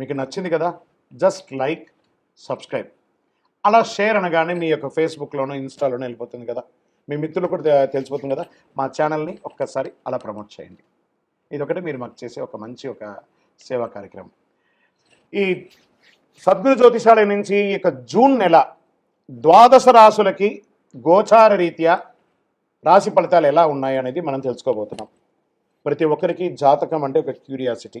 మీకు నచ్చింది కదా జస్ట్ లైక్ సబ్స్క్రైబ్ అలా షేర్ అనగానే మీ యొక్క ఫేస్బుక్లోనో ఇన్స్టాలోనో వెళ్ళిపోతుంది కదా. మీ మిత్రులు కూడా తెలిసిపోతుంది కదా. మా ఛానల్ని ఒక్కసారి అలా ప్రమోట్ చేయండి. ఇది ఒకటి మీరు మాకు చేసే ఒక మంచి ఒక సేవా కార్యక్రమం. ఈ సద్గురు జ్యోతిషాలయం నుంచి ఈ యొక్క జూన్ నెల ద్వాదశ రాసులకి గోచార రీత్యా రాశి ఫలితాలు ఎలా ఉన్నాయి అనేది మనం తెలుసుకోబోతున్నాం. ప్రతి ఒక్కరికి జాతకం అంటే ఒక క్యూరియాసిటీ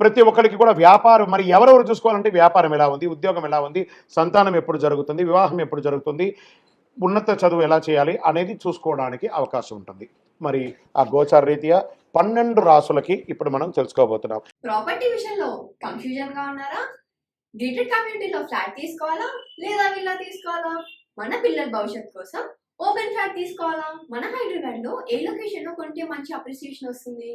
ప్రతి ఒక్కరికి కూడా వ్యాపారం మరి ఎవరెవరు చూసుకోవాలంటే వ్యాపారం ఎలా ఉంది ఉద్యోగం ఎలా ఉంది సంతానం ఎప్పుడు జరుగుతుంది వివాహం ఎప్పుడు జరుగుతుంది ఉన్నత చదువు ఎలా చేయాలి అనేది చూసుకోవడానికి అవకాశం ఉంటుంది. మరి ఆ గోచార రీత్యా పన్నెండు రాసులకి ఇప్పుడు మనం తెలుసుకోబోతున్నాం. ప్రాపర్టీ విషయంలో కన్ఫ్యూజన్గా ఉన్నారా? గేటెడ్ కమ్యూనిటీలో ఫ్లాట్ తీసుకోవాలా? లేదా విల్లా తీసుకోవాలా? మన పిల్లల భవిష్యత్ కోసం ఓపెన్ ఫ్లాట్ తీసుకోవాలా? మన హైదరాబాద్లో ఏ లొకేషన్లో కొంటే మంచి అప్రిసియేషన్ వస్తుంది?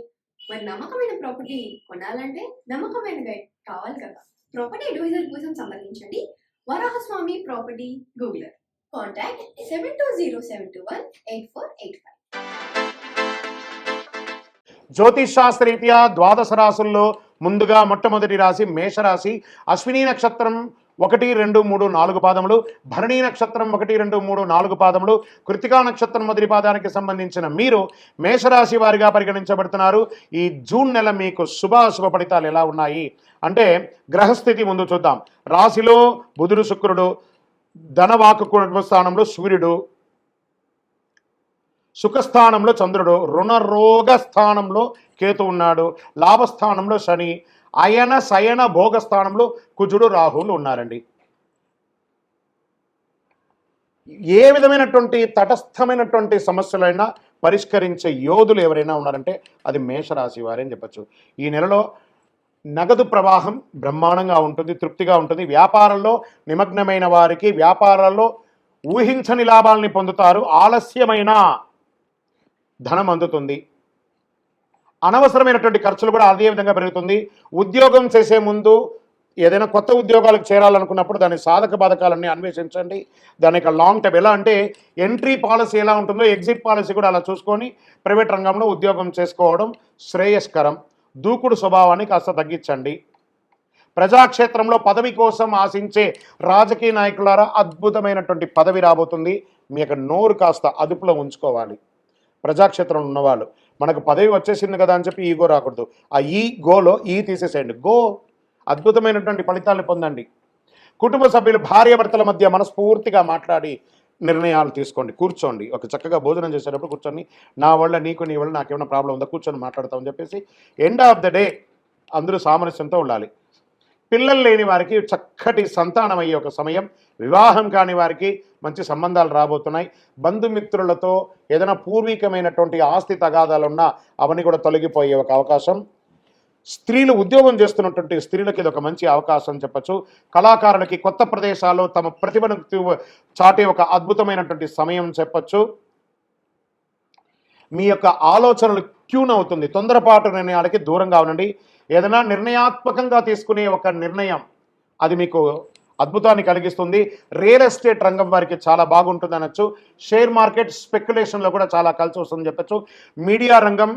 మరి నమ్మకమైన ప్రాపర్టీ కొనాలంటే నమ్మకమైన గైడ్ కావాలి కదా. ప్రాపర్టీ అడ్వైజర్ కోసం సంబంధించండి. Varahaswamy property గూగులర్ contact seven two zero seven two one eight four eight five జ్యోతిష్ శాస్త్రరీత్యా ద్వాదశ రాసుల్లో ముందుగా మొట్టమొదటి రాశి మేషరాశి. అశ్విని నక్షత్రం ఒకటి రెండు మూడు నాలుగు పాదములు భరణి నక్షత్రం ఒకటి రెండు మూడు నాలుగు పాదములు కృతికా నక్షత్రం మొదటి పాదానికి సంబంధించిన మీరు మేషరాశి వారిగా పరిగణించబడుతున్నారు. ఈ జూన్ నెల మీకు శుభాశుభ ఫలితాలు ఎలా ఉన్నాయి? అంటే గ్రహస్థితి ముందు చూద్దాం. రాశిలో బుధుడు శుక్రుడు ధనవాకు కుటుంబస్థానంలో సూర్యుడు సుఖస్థానంలో చంద్రుడు రుణరోగ స్థానంలో కేతు ఉన్నాడు లాభస్థానంలో శని అయన శయన భోగస్థానంలో కుజుడు రాహువులు ఉన్నారండి. ఏ విధమైనటువంటి తటస్థమైనటువంటి సమస్యలైనా పరిష్కరించే యోధులు ఎవరైనా ఉన్నారంటే అది మేషరాశి వారే అని చెప్పచ్చు. ఈ నెలలో నగదు ప్రవాహం బ్రహ్మాండంగా ఉంటుంది తృప్తిగా ఉంటుంది. వ్యాపారంలో నిమగ్నమైన వారికి వ్యాపారాల్లో ఊహించని లాభాలని పొందుతారు. ఆలస్యమైన ధనం అందుతుంది. అనవసరమైనటువంటి ఖర్చులు కూడా అదే విధంగా పెరుగుతుంది. ఉద్యోగం చేసే ముందు ఏదైనా కొత్త ఉద్యోగాలకు చేరాలనుకున్నప్పుడు దాని సాధక బాధకాలన్నీ అన్వేషించండి. దాని యొక్క లాంగ్ టర్మ్ ఎలా అంటే ఎంట్రీ పాలసీ ఎలా ఉంటుందో ఎగ్జిట్ పాలసీ కూడా అలా చూసుకొని ప్రైవేట్ రంగంలో ఉద్యోగం చేసుకోవడం శ్రేయస్కరం. దూకుడు స్వభావాన్ని కాస్త తగ్గించండి. ప్రజాక్షేత్రంలో పదవి కోసం ఆశించే రాజకీయ నాయకులారా అద్భుతమైనటువంటి పదవి రాబోతుంది. మీ యొక్క నోరు కాస్త అదుపులో ఉంచుకోవాలి. ప్రజాక్షేత్రంలో ఉన్నవాళ్ళు. మనకు పదవి వచ్చేసింది కదా అని చెప్పి ఈగో రాకూడదు. ఆ ఈ గోలో ఈ తీసేసేయండి. గో అద్భుతమైనటువంటి ఫలితాలను పొందండి. కుటుంబ సభ్యులు భార్యాభర్తల మధ్య మనస్ఫూర్తిగా మాట్లాడి నిర్ణయాలు తీసుకోండి. కూర్చోండి. ఒక చక్కగా భోజనం చేసేటప్పుడు కూర్చొని నా వల్ల నీకు నీ వల్ల నాకేమైనా ప్రాబ్లం ఉందా? కూర్చొని మాట్లాడతామని చెప్పేసి ఎండ్ ఆఫ్ ద డే అందరూ సామరస్యంతో ఉండాలి. పిల్లలు లేని వారికి చక్కటి సంతానం అయ్యే ఒక సమయం. వివాహం కాని వారికి మంచి సంబంధాలు రాబోతున్నాయి. బంధుమిత్రులతో ఏదైనా పూర్వీకమైనటువంటి ఆస్తి తగాదాలు ఉన్నా అవన్నీ కూడా తొలగిపోయే ఒక అవకాశం. స్త్రీలు ఉద్యోగం చేస్తున్నటువంటి స్త్రీలకి ఇది ఒక మంచి అవకాశం చెప్పచ్చు. కళాకారులకి కొత్త ప్రదేశాల్లో తమ ప్రతిభను చాటే ఒక అద్భుతమైనటువంటి సమయం చెప్పచ్చు. మీ యొక్క ఆలోచనలు క్యూన్ అవుతుంది. తొందరపాటు నిర్ణయాలకి దూరంగా ఉండండి. ఏదైనా నిర్ణయాత్మకంగా తీసుకునే ఒక నిర్ణయం అది మీకు అద్భుతాన్ని కలిగిస్తుంది. రియల్ ఎస్టేట్ రంగం వారికి చాలా బాగుంటుంది అనొచ్చు. షేర్ మార్కెట్ స్పెక్యులేషన్లో కూడా చాలా కలిసి వస్తుందని చెప్పచ్చు. మీడియా రంగం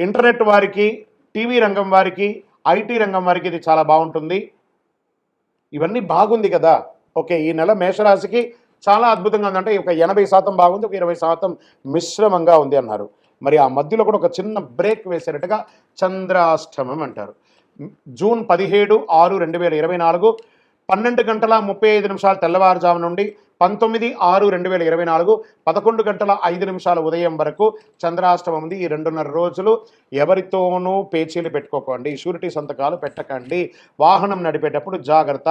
ఇంటర్నెట్ వారికి టీవీ రంగం వారికి ఐటీ రంగం వారికి ఇది చాలా బాగుంటుంది. ఇవన్నీ బాగుంది కదా. ఓకే ఈ నెల మేషరాశికి చాలా అద్భుతంగా ఉందంటే ఒక ఎనభై శాతం బాగుంది ఒక ఇరవై శాతం మిశ్రమంగా ఉంది అన్నారు. మరి ఆ మధ్యలో కూడా ఒక చిన్న బ్రేక్ వేసేటట్టుగా చంద్రాష్టమం అంటారు. జూన్ పదిహేడు ఆరు రెండు వేల ఇరవై నాలుగు పన్నెండు గంటల ముప్పై ఐదు నిమిషాలు తెల్లవారుజాము నుండి పంతొమ్మిది ఆరు రెండు వేల ఇరవై నాలుగు పదకొండు గంటల ఐదు నిమిషాల ఉదయం వరకు చంద్రాష్టమం ఉంది. ఈ రెండున్నర రోజులు ఎవరితోనూ పేచీలు పెట్టుకోకండి షూరిటీ సంతకాలు పెట్టకండి వాహనం నడిపేటప్పుడు జాగ్రత్త.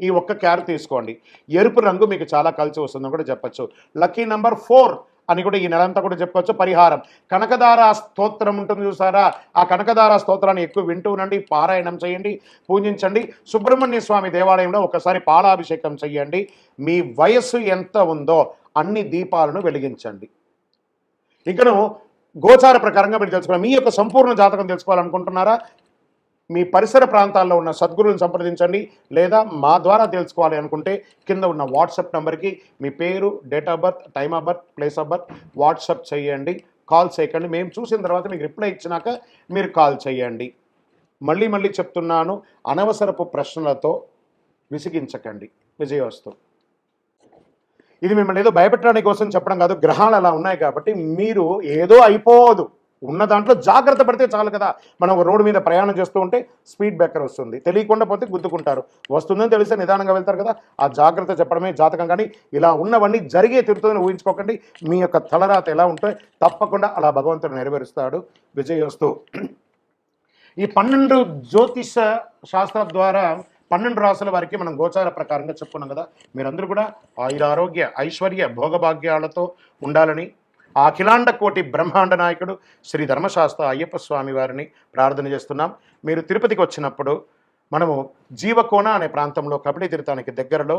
ఈ ఒక్క క్యార్ తీసుకోండి. ఎరుపు రంగు మీకు చాలా కలిసి వస్తుందని కూడా చెప్పచ్చు. లక్కీ నెంబర్ ఫోర్ అని కూడా ఈ నెలంతా కూడా చెప్పుకోవచ్చు. పరిహారం. కనకదార స్తోత్రం ఉంటుంది చూసారా? ఆ కనకదార స్తోత్రాన్ని ఎక్కువ వింటూ ఉండండి. పారాయణం చేయండి. పూజించండి. సుబ్రహ్మణ్య స్వామి దేవాలయంలో ఒకసారి పాలాభిషేకం చేయండి. మీ వయస్సు ఎంత ఉందో అన్ని దీపాలను వెలిగించండి. ఇంకను గోచార ప్రకారంగా మీరు తెలుసుకోవాలి మీ యొక్క సంపూర్ణ జాతకం తెలుసుకోవాలనుకుంటున్నారా? మీ పరిసర ప్రాంతాల్లో ఉన్న సద్గురువుని సంప్రదించండి లేదా మా ద్వారా తెలుసుకోవాలి అనుకుంటే కింద ఉన్న వాట్సాప్ నెంబర్కి మీ పేరు date of birth time of birth place of birth WhatsApp చేయండి. కాల్ చేయకండి. మేము చూసిన తర్వాత మీకు రిప్లై ఇచ్చినాక మీరు కాల్ చేయండి. మళ్ళీ మళ్ళీ చెప్తున్నాను అనవసరపు ప్రశ్నలతో విసిగించకండి. విజయవస్తు ఇది మిమ్మల్ని ఏదో భయపెట్టడానికి కోసం చెప్పడం కాదు గ్రహాలు అలా ఉన్నాయి కాబట్టి మీరు ఏదో అయిపోదు. ఉన్న దాంట్లో జాగ్రత్త పడితే చాలు కదా. మనం ఒక రోడ్డు మీద ప్రయాణం చేస్తూ ఉంటే స్పీడ్ బ్రేకర్ వస్తుంది. తెలియకుండా పోతే గుద్దుకుంటారు. వస్తుందని తెలిస్తే నిదానంగా వెళ్తారు కదా. ఆ జాగ్రత్త చెప్పడమే జాతకం. కానీ ఇలా ఉన్నవన్నీ జరిగే తిరుగుతుందని ఊహించుకోకండి. మీ యొక్క తలరాత ఎలా ఉంటే తప్పకుండా అలా భగవంతుడు నెరవేరుస్తాడు. విజయోస్తు. ఈ పన్నెండు జ్యోతిష శాస్త్రం ద్వారా పన్నెండు రాసుల వారికి మనం గోచార ప్రకారంగా చెప్పుకున్నాం కదా. మీరందరూ కూడా ఆయుర ఆరోగ్య ఐశ్వర్య భోగభాగ్యాలతో ఉండాలని ఆ అఖిలాండ కోటి బ్రహ్మాండ నాయకుడు శ్రీ ధర్మశాస్త్ర అయ్యప్ప స్వామి వారిని ప్రార్థన చేస్తున్నాం. మీరు తిరుపతికి వచ్చినప్పుడు మనము జీవకోన అనే ప్రాంతంలో కబడ్డీ తీర్థానికి దగ్గరలో